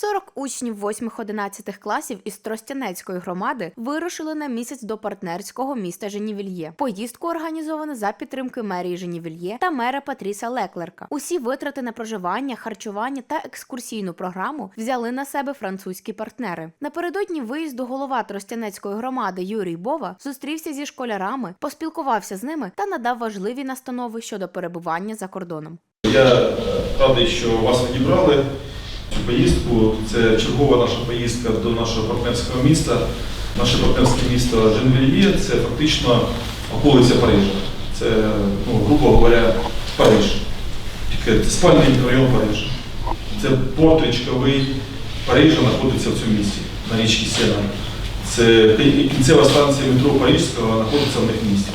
40 учнів 8-11 класів із Тростянецької громади вирушили на місяць до партнерського міста Женівільє. Поїздку організовано за підтримки мерії Женівільє та мера Патріса Леклерка. Усі витрати на проживання, харчування та екскурсійну програму взяли на себе французькі партнери. Напередодні виїзду голова Тростянецької громади Юрій Бова зустрівся зі школярами, поспілкувався з ними та надав важливі настанови щодо перебування за кордоном. Я радий, що вас відібрали поїздку. Це чергова наша поїздка до нашого партнерського міста. Наше партнерське місто Женвільє це фактично околиця Парижа. Це, ну, грубо говоря, Париж. Тільки спальний район Парижа. Це порт річковий Парижа знаходиться в цьому місті на річці Сена. Це кінцева станція метро Парижського знаходиться в них місті.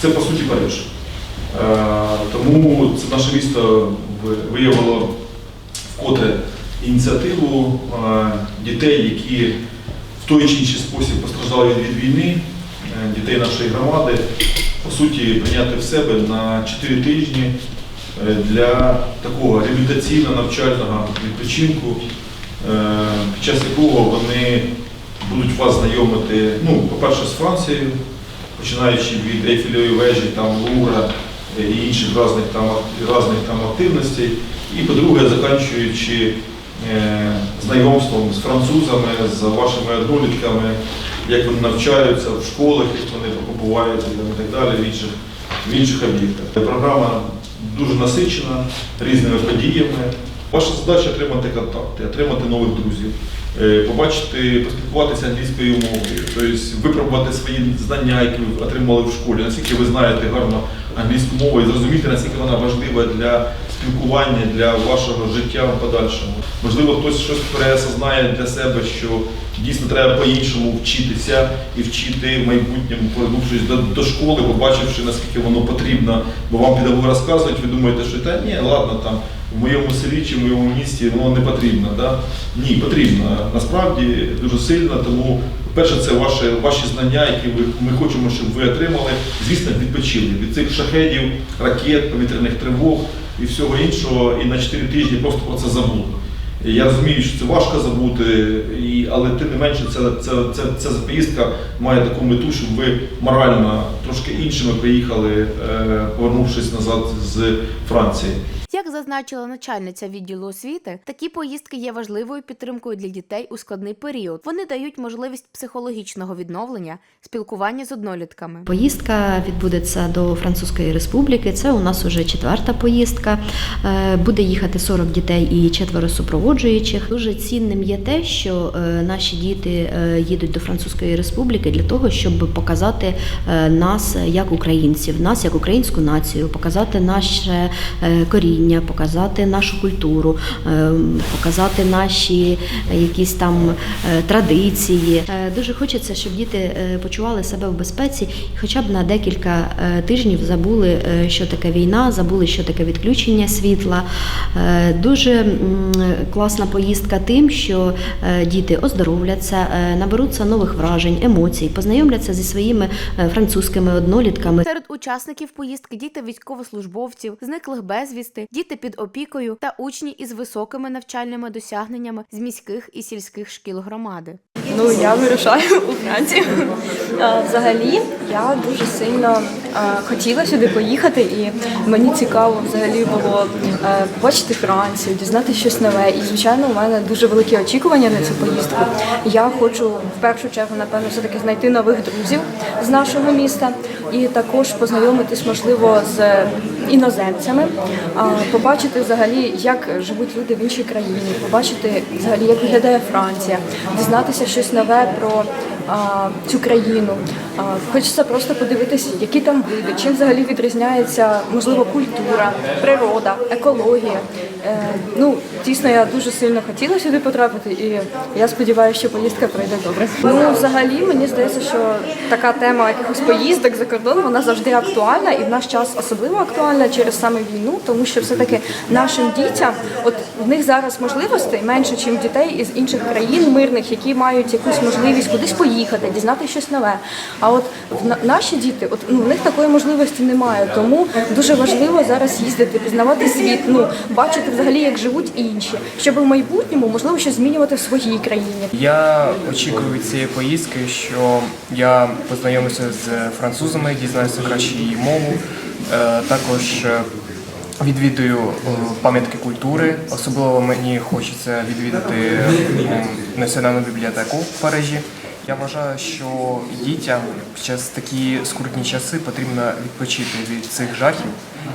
Це по суті Париж. Е, Тому це наше місто виявило вкотре ініціативу е, дітей, які в той чи інший спосіб постраждали від війни, е, дітей нашої громади, по суті, прийняти в себе на 4 тижні е, для такого реабілітаційно навчального відпочинку, під час якого вони будуть вас знайомити, ну, по-перше, з Францією, починаючи від Ейфелевої вежі, там Лувра е, і інших різних там, там активностей. І по-друге, закінчуючи е, знайомством з французами, з вашими однолітками, як вони навчаються в школах, як вони побувають і так далі, в інших, в інших об'єктах. Програма дуже насичена різними подіями. Ваша задача отримати контакти, отримати нових друзів, е, побачити, поспілкуватися англійською мовою, тобто випробувати свої знання, які ви отримали в школі, наскільки ви знаєте гарно англійську мову і зрозуміти, наскільки вона важлива для спілкування, для вашого життя в подальшому. Можливо, хтось щось переосознає для себе, що дійсно треба по-іншому вчитися і вчити в майбутньому, повернувшись до, до школи, побачивши, наскільки воно потрібно, бо вам педагоги розказують, ви думаєте, що та ні, ладно, там в моєму селі чи в моєму місті воно не потрібно. Да? Ні, потрібно. Насправді дуже сильно, тому перше це ваші, ваші знання, які ви, ми хочемо, щоб ви отримали, звісно, відпочили від цих шахедів, ракет, повітряних тривог і всього іншого, і на 4 тижні просто про це забули. Я розумію, що це важко забути, і, але тим не менше ця, ця, ця, ця поїздка має таку мету, щоб ви морально трошки іншими приїхали, е, повернувшись назад з Франції. Зазначила начальниця відділу освіти, такі поїздки є важливою підтримкою для дітей у складний період. Вони дають можливість психологічного відновлення, спілкування з однолітками. Поїздка відбудеться до Французької Республіки. Це у нас уже четверта поїздка. Е, Буде їхати 40 дітей і четверо супроводжуючих. Дуже цінним є те, що е, наші діти е, їдуть до Французької Республіки для того, щоб показати нас як українців, нас як українську націю, показати наше коріння, показати нашу культуру, е, показати наші якісь там е, традиції. Е, Дуже хочеться, щоб діти почували себе в безпеці і хоча б на декілька тижнів забули, що таке війна, забули, що таке відключення світла. Дуже класна поїздка тим, що діти оздоровляться, наберуться нових вражень, емоцій, познайомляться зі своїми французькими однолітками. Серед учасників поїздки діти військовослужбовців, зниклих безвісти, діти під опікою та учні із високими навчальними досягненнями з міських і сільських шкіл громади. Ну, я вирушаю у Францію. Взагалі, я дуже сильно хотіла сюди поїхати, і мені цікаво взагалі було побачити Францію, дізнати щось нове. І, звичайно, у мене дуже великі очікування на цю поїздку. Я хочу в першу чергу, напевно, все-таки знайти нових друзів з нашого міста і також познайомитись, можливо, з іноземцями, побачити взагалі, як живуть люди в іншій країні, побачити взагалі, як виглядає Франція, дізнатися щось нове про а, цю країну. А, хочеться просто подивитися, які там види, чим взагалі відрізняється, можливо, культура, природа, екологія. Е, ну, дійсно, я дуже сильно хотіла сюди потрапити, і я сподіваюся, що поїздка пройде добре. Ну, взагалі, мені здається, що така тема якихось поїздок за кордон вона завжди актуальна, і в наш час особливо актуальна через саме війну, тому що все-таки нашим дітям, от в них зараз можливостей менше, ніж дітей із інших країн мирних, які мають якусь можливість кудись поїхати, дізнати щось нове. А от наші діти, от ну в них такої можливості немає. Тому дуже важливо зараз їздити, пізнавати світ, ну бачити взагалі, як живуть інші, щоб в майбутньому можливо щось змінювати в своїй країні. Я очікую від цієї поїздки, що я познайомлюся з французами, дізнаюся краще її мову. Е, Також е, відвідую е, пам'ятки культури. Особливо мені хочеться відвідати національну бібліотеку в Парижі. Я вважаю, що дітям під час такі скрутні часи потрібно відпочити від цих жахів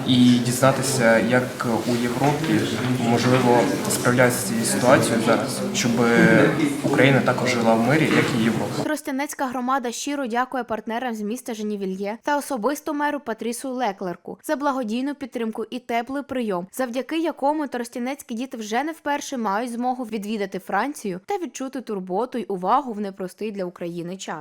і дізнатися, як у Європі можливо справляються з цією ситуацією зараз, щоб Україна також жила в мирі, як і Європа. Тростянецька громада щиро дякує партнерам з міста Женівільє та особисто меру Патрісу Леклерку за благодійну підтримку і теплий прийом, завдяки якому тростянецькі діти вже не вперше мають змогу відвідати Францію та відчути турботу й увагу в непростий для України час.